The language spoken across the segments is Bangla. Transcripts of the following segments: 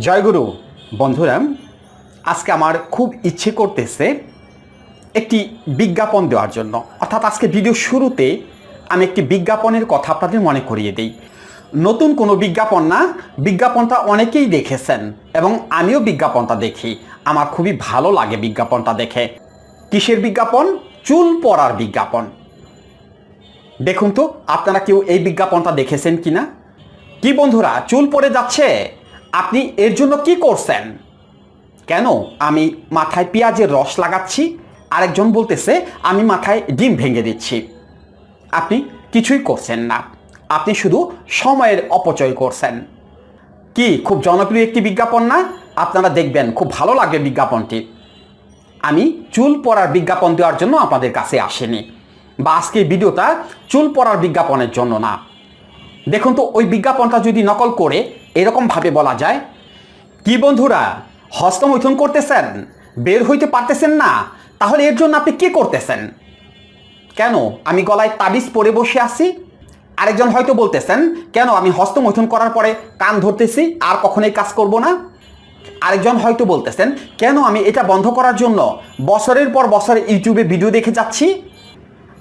জয়গুরু বন্ধুরা আজকে আমার খুব ইচ্ছে করতেছে একটি বিজ্ঞাপন দেওয়ার জন্য। অর্থাৎ আজকে ভিডিও শুরুতে আমি একটি বিজ্ঞাপনের কথা আপনাদের মনে করিয়ে দিই। নতুন কোনো বিজ্ঞাপন না, বিজ্ঞাপনটা অনেকেই দেখেছেন এবং আমিও বিজ্ঞাপনটা দেখি। আমার খুবই ভালো লাগে বিজ্ঞাপনটা দেখে। কিসের বিজ্ঞাপন? চুল পড়ার বিজ্ঞাপন। দেখুন তো, আপনারা কেউ এই বিজ্ঞাপনটা দেখেছেন কিনা? কি বন্ধুরা, চুল পড়ে যাচ্ছে? আপনি এর জন্য কি করছেন? কেন? আমি মাথায় পেঁয়াজের রস লাগাচ্ছি। আরেকজন বলতেছে, আমি মাথায় ডিম ভেঙে দিচ্ছি। আপনি কিছুই করছেন না। আপনি শুধু সময়ের অপচয় করছেন। কি, খুব জনপ্রিয় একটি বিজ্ঞাপন না? আপনারা দেখবেন, খুব ভালো লাগবে বিজ্ঞাপনটি। আমি চুল পড়ার বিজ্ঞাপন দেওয়ার জন্য আপনাদের কাছে আসেনি। বা আজকের ভিডিওটা চুল পড়ার বিজ্ঞাপনের জন্য না। দেখুন তো, ওই বিজ্ঞাপনটা যদি নকল করে এরকমভাবে বলা যায়। কি বন্ধুরা, হস্তমৈথুন করতেছেন? বের হইতে পারতেছেন না? তাহলে এর জন্য আপনি কি করতেছেন? কেন? আমি গলায় তাবিজ পরে বসে আছি। আরেকজন হয়তো বলতেছেন, কেন আমি হস্তমৈথুন করার পরে কান ধরতেছি, আর কখনোই কাজ করব না? আরেকজন হয়তো বলতেছেন, কেন আমি এটা বন্ধ করার জন্য বছরের পর বছর ইউটিউবে ভিডিও দেখে যাচ্ছি?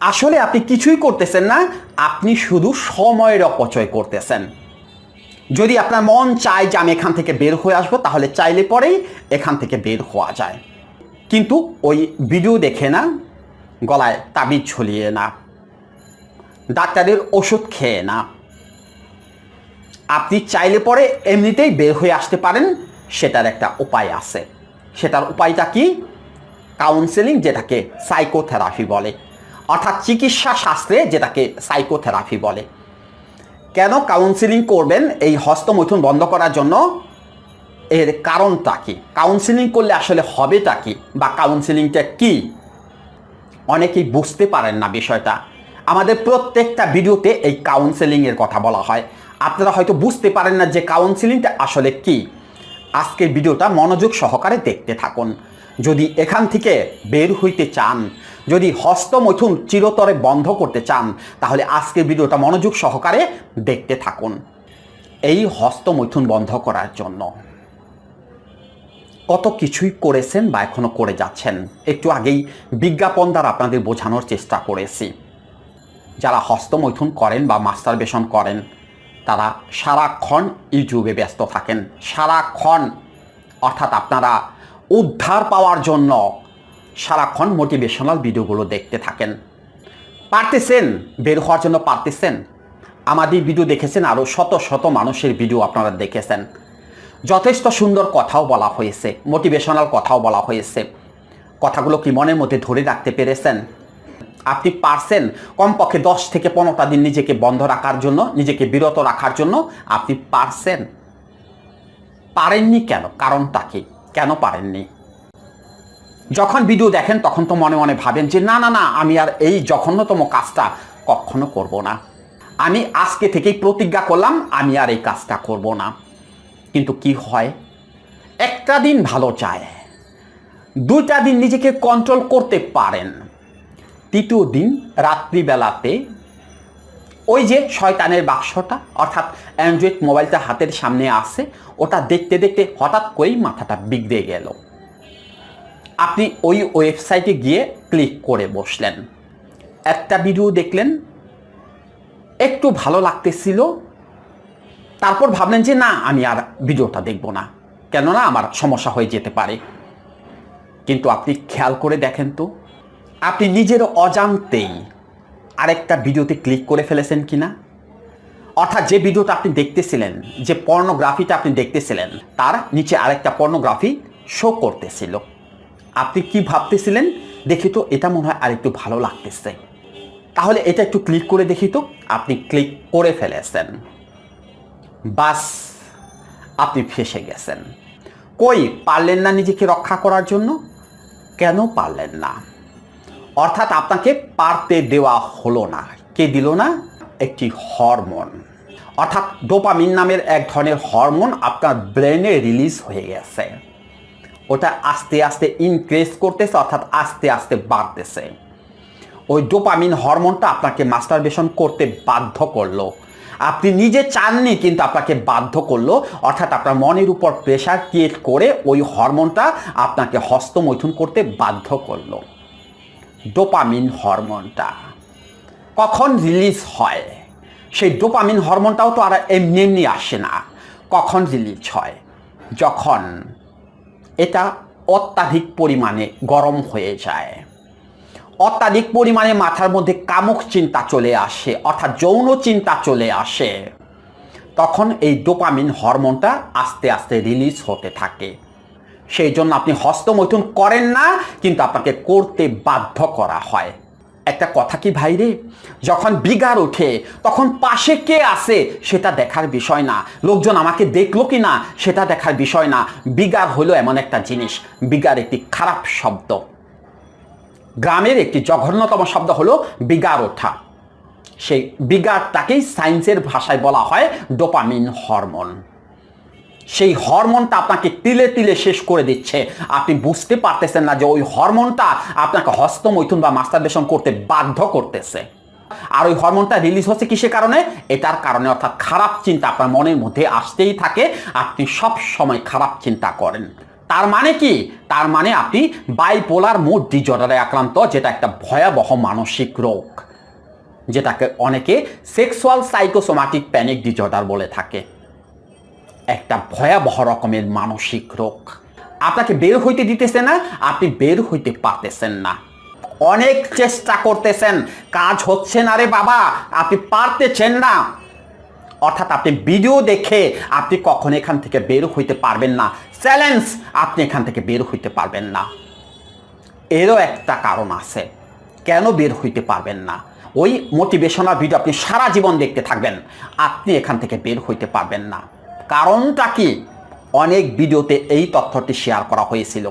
আসলে আপনি কিছুই করতেছেন না, আপনি শুধু সময়ের অপচয় করতেছেন। যদি আপনার মন চায় যে আমি এখান থেকে বের হয়ে আসব, তাহলে চাইলে পরেই এখান থেকে বের হওয়া যায়। কিন্তু ওই ভিডিও দেখে না, গলায় তাবিজ ঝুলিয়ে না, ডাক্তারের ওষুধ খেয়ে না। আপনি চাইলে পরে এমনিতেই বের হয়ে আসতে পারেন, সেটার একটা উপায় আছে। সেটার উপায়টা কি? কাউন্সেলিং যেটাকে সাইকোথেরাপি বলে। অর্থাৎ চিকিৎসা শাস্ত্রে যেটাকে সাইকোথেরাপি বলে। কেন কাউন্সিলিং করবেন এই হস্তমৈথুন বন্ধ করার জন্য? এর কারণটা কি? কাউন্সিলিং করলে আসলে হবেটা কি? বা কাউন্সিলিংটা কি? অনেকেই বুঝতে পারেন না বিষয়টা। আমাদের প্রত্যেকটা ভিডিওতে এই কাউন্সেলিংয়ের কথা বলা হয়। আপনারা হয়তো বুঝতে পারেন না যে কাউন্সিলিংটা আসলে কি। আজকের ভিডিওটা মনোযোগ সহকারে দেখতে থাকুন। যদি এখান থেকে বের হইতে চান যদি হস্তমৈথুন চিরতরে বন্ধ করতে চান, তাহলে আজকের ভিডিওটা মনোযোগ সহকারে দেখতে থাকুন। এই হস্তমৈথুন বন্ধ করার জন্য। কত কিছুই করেছেন বা এখনও করে যাচ্ছেন, একটু আগেই বিজ্ঞাপন দ্বারা আপনাদের বোঝানোর চেষ্টা করেছি। যারা হস্তমৈথুন করেন বা মাস্টারবেশন করেন, তারা সারাক্ষণ ইউটিউবে ব্যস্ত থাকেন। সারাক্ষণ। অর্থাৎ আপনারা উদ্ধার পাওয়ার জন্য সারাক্ষণ মোটিভেশনাল ভিডিওগুলো দেখতে থাকেন। পারতেছেন? বের হওয়ার জন্য পারতেছেন? আমাদের ভিডিও দেখেছেন আরও শত শত মানুষের ভিডিও আপনারা দেখেছেন। যথেষ্ট সুন্দর কথাও বলা হয়েছে মোটিভেশনাল কথাও বলা হয়েছে। কথাগুলো কি মনের মধ্যে ধরে রাখতে পেরেছেন? আপনি পারছেন কমপক্ষে দশ থেকে পনেরোটা দিন নিজেকে বন্ধ রাখার জন্য, নিজেকে বিরত রাখার জন্য আপনি পারছেন। পারেননি কেন? কারণটা কি? কেন পারেননি? যখন ভিডিও দেখেন, তখন তো মনে মনে ভাবেন যে, না না না, আমি আর এই জঘন্যতম কাজটা কখনো করব না। আমি আজকে থেকেই প্রতিজ্ঞা করলাম, আমি আর এই কাজটা করব না। কিন্তু কি হয়? একটা দিন ভালো চায় দুইটা দিন নিজেকে কন্ট্রোল করতে পারেন। তৃতীয় দিন রাত্রিবেলাতে ওই যে শয়তানের বাক্সটা, অর্থাৎ অ্যান্ড্রয়েড মোবাইলটা হাতের সামনে আসে ওটা দেখতে দেখতে হঠাৎ করেই মাথাটা বিগড়ে গেল। আপনি ওই ওয়েবসাইটে গিয়ে ক্লিক করে বসলেন। একটা ভিডিও দেখলেন, একটু ভালো লাগতেছিল। তারপর ভাবলেন যে, না, আমি আর ভিডিওটা দেখব না। কেননা আমার সমস্যা হয়ে যেতে পারে। কিন্তু আপনি খেয়াল করে দেখেন তো, আপনি নিজের অজান্তেই আরেকটা ভিডিওতে ক্লিক করে ফেলেছেন কি না অর্থাৎ যে ভিডিওটা আপনি দেখতেছিলেন, যে পর্নোগ্রাফিটা আপনি দেখতেছিলেন, তার নিচে আরেকটা পর্নোগ্রাফি শো করতেছিল। আপনি কি ভাবতেছিলেন? দেখি তো, এটা মনে হয় আরেকটু ভালো লাগতেছে। তাহলে এটা একটু ক্লিক করে দেখি তো, আপনি ক্লিক করে ফেলেছেন। বাস, আপনি ফেসে গেছেন। কই, পারলেন না নিজেকে রক্ষা করার জন্য? কেন পারলেন না? অর্থাৎ আপনাকে পারতে দেওয়া হলো না। কে দিল না? একটি হরমোন। অর্থাৎ ডোপামিন নামের এক ধরনের হরমোন আপনার ব্রেনে রিলিজ হয়ে গেছে। ওটা আস্তে আস্তে ইনক্রিজ করতেছে, অর্থাৎ আস্তে আস্তে বাড়তেছে। ওই ডোপামিন হরমোনটা আপনাকে মাস্টারবেশন করতে বাধ্য করল। আপনি নিজে চাননি, কিন্তু আপনাকে বাধ্য করল, অর্থাৎ আপনার মনের উপর প্রেশার ক্রিয়েট করে ওই হরমোনটা আপনাকে হস্তমৈথুন করতে বাধ্য করল। ডোপামিন হরমোনটা কখন রিলিজ হয়? সেই ডোপামিন হরমোনটাও তো আর এমনি এমনি আসে না। কখন রিলিজ হয়? যখন এটা অত্যাধিক পরিমাণে গরম হয়ে যায়। অত্যাধিক পরিমাণে মাথার মধ্যে কামুক চিন্তা চলে আসে, অর্থাৎ যৌন চিন্তা চলে আসে। তখন এই ডোপামিন হরমোনটা আস্তে আস্তে রিলিজ হতে থাকে। সেই জন্য আপনি হস্তমৈথুন করেন না, কিন্তু আপনাকে করতে বাধ্য করা হয়। একটা কথা কি ভাইরে যখন বিগার ওঠে, তখন পাশে কে আছে সেটা দেখার বিষয় না। লোকজন আমাকে দেখল কি না সেটা দেখার বিষয় না। বিগার হলো এমন একটা জিনিস। বিগার একটি খারাপ শব্দ। গ্রামের একটি জঘন্যতম শব্দ হলো বিগার ওঠা। সেই বিগারটাকেই সায়েন্সের ভাষায় বলা হয় ডোপামিন হরমোন। সেই হরমোনটা আপনাকে তিলে তিলে শেষ করে দিচ্ছে। আপনি বুঝতে পারতেছেন না যে ওই হরমোনটা আপনাকে হস্তমৈথুন বা মাস্টারবেশন করতে বাধ্য করতেছে। আর ওই হরমোনটা রিলিজ হচ্ছে কিসের কারণে? এটার কারণে অর্থাৎ খারাপ চিন্তা আপনার মনের মধ্যে আসতেই থাকে। আপনি সব সময় খারাপ চিন্তা করেন। তার মানে কি? তার মানে আপনি বাইপোলার মুড ডিজর্ডারে আক্রান্ত, যেটা একটা ভয়াবহ মানসিক রোগ। যেটাকে অনেকে সেক্সুয়াল সাইকোসোমাটিক প্যানিক ডিজর্ডার বলে থাকে। একটা ভয়াবহ রকমের মানসিক রোগ। আপনাকে বের হইতে দিতেছে না, আপনি বের হইতে পারতেছেন না। অনেক চেষ্টা করতেছেন, কাজ হচ্ছে না রে বাবা, আপনি পারতেছেন না। অর্থাৎ আপনি ভিডিও দেখে আপনি কখন এখান থেকে বের হইতে পারবেন না। চ্যালেঞ্জ, আপনি এখান থেকে বের হইতে পারবেন না। এরও একটা কারণ আছে, কেন বের হইতে পারবেন না? ওই মোটিভেশনাল ভিডিও আপনি সারা জীবন দেখতে থাকবেন, আপনি এখান থেকে বের হইতে পারবেন না। কারণটা কি? অনেক ভিডিওতে এই তথ্যটি শেয়ার করা হয়েছিল।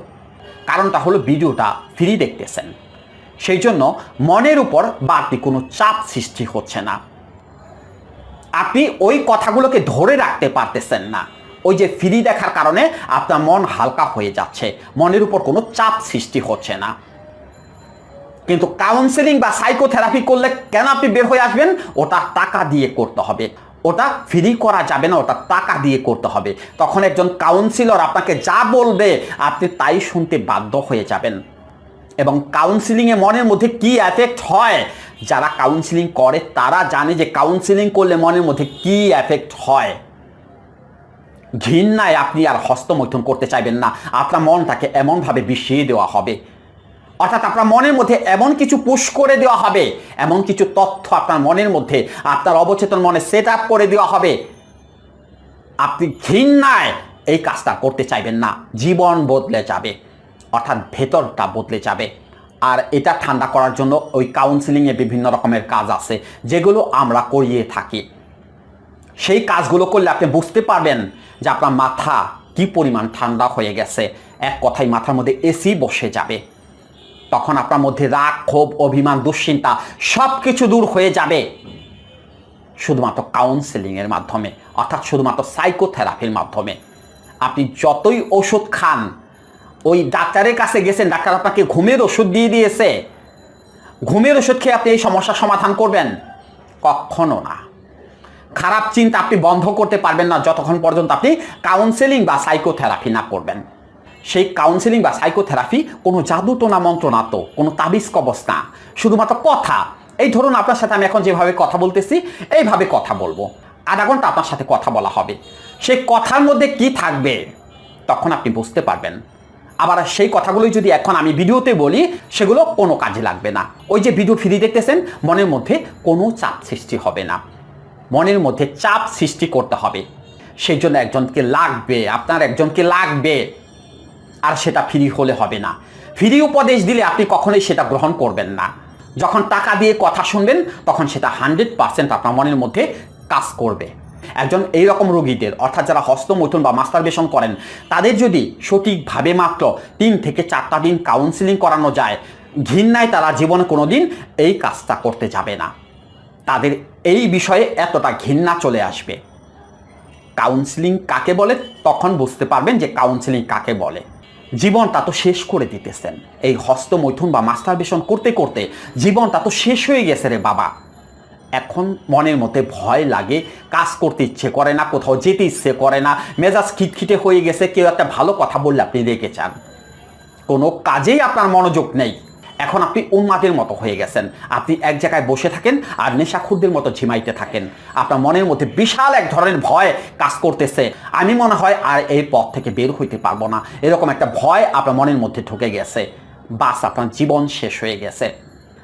কারণটা হলো ভিডিওটা ফ্রি দেখতেছেন। সেই জন্য মনের উপর বাড়তি কোনো চাপ সৃষ্টি হচ্ছে না। আপনি ওই কথাগুলোকে ধরে রাখতে পারতেছেন না। ওই যে ফ্রি দেখার কারণে আপনার মন হালকা হয়ে যাচ্ছে। মনের উপর কোনো চাপ সৃষ্টি হচ্ছে না। কিন্তু কাউন্সেলিং বা সাইকোথেরাপি করলে কেন আপনি বের হয়ে আসবেন? ওটা টাকা দিয়ে করতে হবে। ওটা ফ্রি করা যাবে না, ওটা টাকা দিয়ে করতে হবে। তখন একজন কাউন্সিলর আপনাকে যা বলবে, আপনি তাই শুনতে বাধ্য হয়ে যাবেন। এবং কাউন্সিলিংয়ে মনের মধ্যে কি এফেক্ট হয়? যারা কাউন্সিলিং করে, তারা জানে যে কাউন্সিলিং করলে মনের মধ্যে কি এফেক্ট হয়। ঘৃণায় আপনি আর হস্তমৈথুন করতে চাইবেন না। আপনার মনটাকে এমনভাবে বিষিয়ে দেওয়া হবে। অর্থাৎ আপনার মনের মধ্যে এমন কিছু পুশ করে দেওয়া হবে, এমন কিছু তথ্য আপনার মনের মধ্যে, আপনার অবচেতন মনে সেট আপ করে দেওয়া হবে। আপনি ঘৃণায় এই কাজটা করতে চাইবেন না, জীবন বদলে যাবে, অর্থাৎ ভেতরটা বদলে যাবে। আর এটা ঠান্ডা করার জন্য ওই কাউন্সিলিংয়ে বিভিন্ন রকমের কাজ আছে, যেগুলো আমরা করিয়ে থাকি। সেই কাজগুলো করলে আপনি বুঝতে পারবেন যে আপনার মাথা কি পরিমাণ ঠান্ডা হয়ে গেছে। এক কথায় মাথার মধ্যে এসি বসে যাবে। তখন আপনার মধ্যে রাগ, ক্ষোভ, অভিমান, দুশ্চিন্তা সব কিছু দূর হয়ে যাবে। শুধুমাত্র কাউন্সেলিংয়ের মাধ্যমে, অর্থাৎ শুধুমাত্র সাইকোথেরাপির মাধ্যমে। আপনি যতই ওষুধ খান, ওই ডাক্তারের কাছে গেছেন, ডাক্তার আপনাকে ঘুমের ওষুধ দিয়ে দিয়েছে। ঘুমের ওষুধ খেয়ে আপনি এই সমস্যার সমাধান করবেন? কখনো না। খারাপ চিন্তা আপনি বন্ধ করতে পারবেন না, যতক্ষণ পর্যন্ত আপনি কাউন্সেলিং বা সাইকোথেরাপি না করবেন। সেই কাউন্সেলিং বা সাইকোথেরাপি কোনো জাদু টোনা মন্ত্র না তো, কোনো তাবিজ কবচ না। শুধুমাত্র কথা। এই ধরুন আপনার সাথে আমি এখন যেভাবে কথা বলতেছি, এইভাবে কথা বলব। আধা ঘণ্টা আপনার সাথে কথা বলা হবে। সেই কথার মধ্যে কি থাকবে, তখন আপনি বুঝতে পারবেন। আবার সেই কথাগুলোই যদি এখন আমি ভিডিওতে বলি, সেগুলো কোনো কাজে লাগবে না। ওই যে ভিডিও ফ্রি দেখতেছেন, মনের মধ্যে কোনো চাপ সৃষ্টি হবে না। মনের মধ্যে চাপ সৃষ্টি করতে হবে। সেই জন্য একজনকে লাগবে, আপনার একজনকে লাগবে। আর সেটা ফ্রি হলে হবে না। ফ্রি উপদেশ দিলে আপনি কখনোই সেটা গ্রহণ করবেন না। যখন টাকা দিয়ে কথা শুনবেন, তখন সেটা হান্ড্রেড পার্সেন্ট আপনার মনের মধ্যে কাজ করবে। একজন এই রকম রোগীদের, অর্থাৎ যারা হস্তমৈথুন বা মাস্টারবেশন করেন, তাদের যদি সঠিকভাবে মাত্র তিন থেকে চারটা দিন কাউন্সিলিং করানো যায়, ঘৃণায় তারা জীবনে কোনো দিন এই কাজটা করতে যাবে না। তাদের এই বিষয়ে এতটা ঘৃণা চলে আসবে। কাউন্সিলিং কাকে বলে? তখন বুঝতে পারবেন যে কাউন্সিলিং কাকে বলে। জীবনটা তো শেষ করে দিতেছেন। এই হস্তমৈথুন বা মাস্টারবেশন করতে করতে জীবনটা তো শেষ হয়ে গেছে রে বাবা। এখন মনের মধ্যে ভয় লাগে, কাজ করতে ইচ্ছে করে না, কোথাও যেতে ইচ্ছে করে না, মেজাজ খিটখিটে হয়ে গেছে, কেউ একটা ভালো কথা বললে আপনি রেগে চান কোনো কাজেই আপনার মনোযোগ নেই। এখন আপনি উন্মাদের মতো হয়ে গেছেন। আপনি এক জায়গায় বসে থাকেন আর নেশাখুরদের মতো ঝিমাইতে থাকেন। আপনার মনের মধ্যে বিশাল এক ধরনের ভয় কাজ করতেছে। আমি মনে হয় আর এই পথ থেকে বের হইতে পারব না। এরকম একটা ভয় আপনার মনের মধ্যে ঢুকে গেছে। বাস, আপনার জীবন শেষ হয়ে গেছে।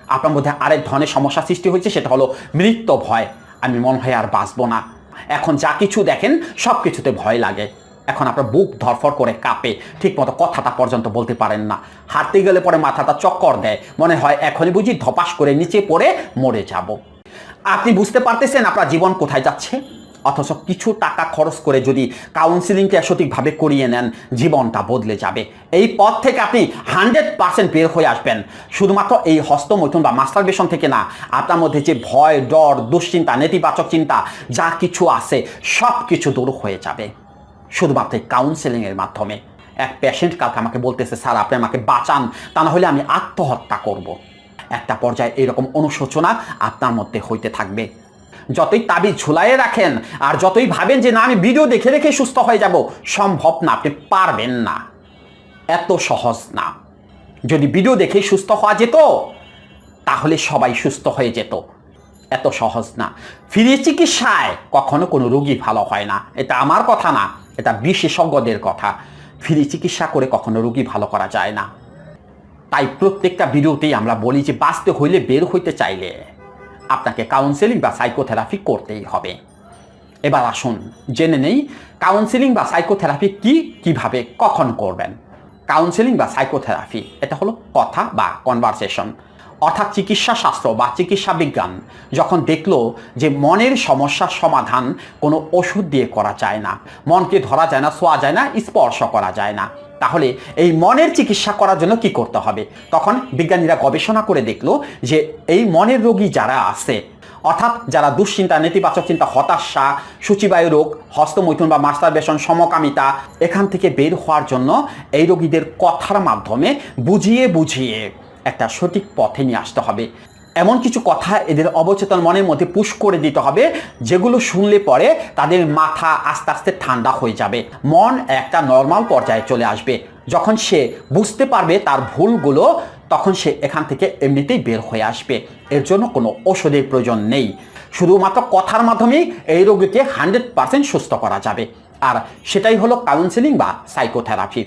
আপনার মধ্যে আরেক ধরনের সমস্যা সৃষ্টি হয়েছে, সেটা হলো মৃত্যু ভয়। আমি মনে হয় আর বাঁচবো না। এখন যা কিছু দেখেন সব কিছুতে ভয় লাগে। এখন আপনার বুক ধরফর করে কাঁপে ঠিক মতো কথাটা পর্যন্ত বলতে পারেন না। হাঁটতে গেলে পরে মাথাটা চক্কর দেয়, মনে হয় এখনই বুঝি ধপাস করে নিচে পড়ে মরে যাব। আপনি বুঝতে পারতেছেন আপনার জীবন কোথায় যাচ্ছে? অথচ কিছু টাকা খরচ করে যদি কাউন্সিলিংটা সঠিকভাবে করিয়ে নেন, জীবনটা বদলে যাবে। এই পথ থেকে আপনি হান্ড্রেড পার্সেন্ট বের হয়ে আসবেন। শুধুমাত্র এই হস্তমৈথুন বা মাস্টারবেশন থেকে না, আপনার মধ্যে যে ভয়, ডর, দুশ্চিন্তা, নেতিবাচক চিন্তা, যা কিছু আছে সব কিছু দূর হয়ে যাবে। শুধুমাত্র কাউন্সেলিংয়ের মাধ্যমে। এক পেশেন্ট কালকে আমাকে বলতেছে, স্যার, আপনি আমাকে বাঁচান, তা না হলে আমি আত্মহত্যা করব। একটা পর্যায়ে এরকম অনুশোচনা আপনার মধ্যে হইতে থাকবে। যতই তাবিজ ঝুলাইয়ে রাখেন আর যতই ভাবেন যে, না, আমি ভিডিও দেখে দেখে সুস্থ হয়ে যাব, সম্ভব না, আপনি পারবেন না। এত সহজ না। যদি ভিডিও দেখে সুস্থ হওয়া যেত, তাহলে সবাই সুস্থ হয়ে যেত। এত সহজ না। ফ্রি চিকিৎসায় কখনো কোনো রোগী ভালো হয় না। এটা আমার কথা না। এটা বিশেষজ্ঞদের কথা। ফ্রি চিকিৎসা করে কখনো রোগী ভালো করা যায় না। তাই প্রত্যেকটা ভিডিওতেই আমরা বলি যে, বাঁচতে হইলে বের হইতে চাইলে আপনাকে কাউন্সেলিং বা সাইকোথেরাপি করতেই হবে। এবার আসুন, জেনে নেই কাউন্সেলিং বা সাইকোথেরাপি কি, কীভাবে, কখন করবেন? কাউন্সেলিং বা সাইকোথেরাপি এটা হলো কথা বা কনভারসেশন অর্থাৎ চিকিৎসা শাস্ত্র বা চিকিৎসা বিজ্ঞান যখন দেখল যে মনের সমস্যার সমাধান কোনো ওষুধ দিয়ে করা যায় না, মনকে ধরা যায় না, শোয়া যায় না, স্পর্শ করা যায় না, তাহলে এই মনের চিকিৎসা করার জন্য কি করতে হবে? তখন বিজ্ঞানীরা গবেষণা করে দেখল যে এই মনের রোগী যারা আছে, অর্থাৎ যারা দুশ্চিন্তা, নেতিবাচক চিন্তা, হতাশা, সূচিবায়ু রোগ, হস্তমৈথুন বা মাস্টারবেশন, সমকামিতা, এখান থেকে বের হওয়ার জন্য এই রোগীদের কথার মাধ্যমে বুঝিয়ে বুঝিয়ে একটা সঠিক পথে নিয়ে আসতে হবে। এমন কিছু কথা এদের অবচেতন মনের মধ্যে পুশ করে দিতে হবে, যেগুলো শুনলে পরে তাদের মাথা আস্তে আস্তে ঠান্ডা হয়ে যাবে। মন একটা নর্মাল পর্যায়ে চলে আসবে। যখন সে বুঝতে পারবে তার ভুলগুলো, তখন সে এখান থেকে এমনিতেই বের হয়ে আসবে। এর জন্য কোনো ওষুধের প্রয়োজন নেই। শুধুমাত্র কথার মাধ্যমেই এই রোগীকে হান্ড্রেড পার্সেন্ট সুস্থ করা যাবে। আর সেটাই হলো কাউন্সেলিং বা সাইকোথেরাপি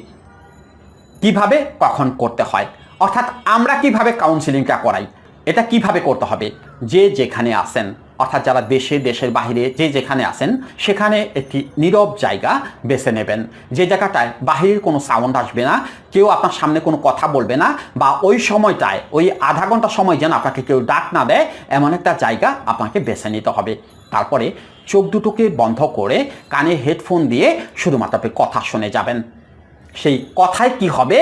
কীভাবে, কখন করতে হয়? অর্থাৎ আমরা কীভাবে কাউন্সিলিংটা করাই, এটা কীভাবে করতে হবে, যে যেখানে আসেন অর্থাৎ যারা দেশে, দেশের বাইরে যে যেখানে আসেন সেখানে একটি নীরব জায়গা বেছে নেবেন। যে জায়গাটায় বাহিরের কোনো সাউন্ড আসবে না, কেউ আপনার সামনে কোনো কথা বলবে না, বা ওই সময়টায়, ওই আধা ঘণ্টা সময় যেন আপনাকে কেউ ডাক না দেয়, এমন একটা জায়গা আপনাকে বেছে নিতে হবে। তারপরে চোখ দুটোকে বন্ধ করে কানে হেডফোন দিয়ে শুধুমাত্র আপনি কথা শুনে যাবেন। সেই কথায় কি হবে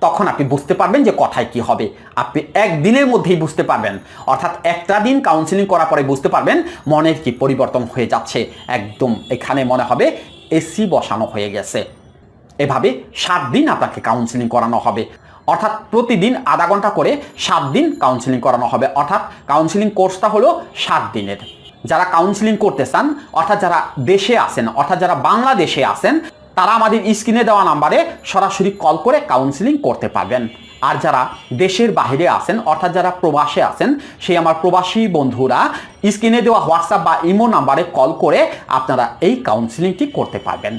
তখন আপনি বুঝতে পারবেন যে কথায় কি হবে। আপনি একদিনের মধ্যেই বুঝতে পারবেন। অর্থাৎ একটা দিন কাউন্সিলিং করার পরে বুঝতে পারবেন মনের কি পরিবর্তন হয়ে যাচ্ছে। একদম এখানে মনে হবে এসি বসানো হয়ে গেছে। এভাবে সাত দিন আপনাকে কাউন্সিলিং করানো হবে। অর্থাৎ প্রতিদিন আধা ঘণ্টা করে সাত দিন কাউন্সিলিং করানো হবে। অর্থাৎ কাউন্সিলিং কোর্সটা হলো সাত দিনের। যারা কাউন্সিলিং করতে চান, অর্থাৎ যারা দেশে আসেন অর্থাৎ যারা বাংলাদেশে আসেন তারা আমাদের স্ক্রিনে দেওয়া নাম্বারে সরাসরি কল করে কাউন্সিলিং করতে পারবেন। আর যারা দেশের বাহিরে আছেন, অর্থাৎ যারা প্রবাসে আছেন, সেই আমার প্রবাসী বন্ধুরা, স্ক্রিনে দেওয়া হোয়াটসঅ্যাপ বা ইমো নাম্বারে কল করে আপনারা এই কাউন্সিলিংটি করতে পারবেন।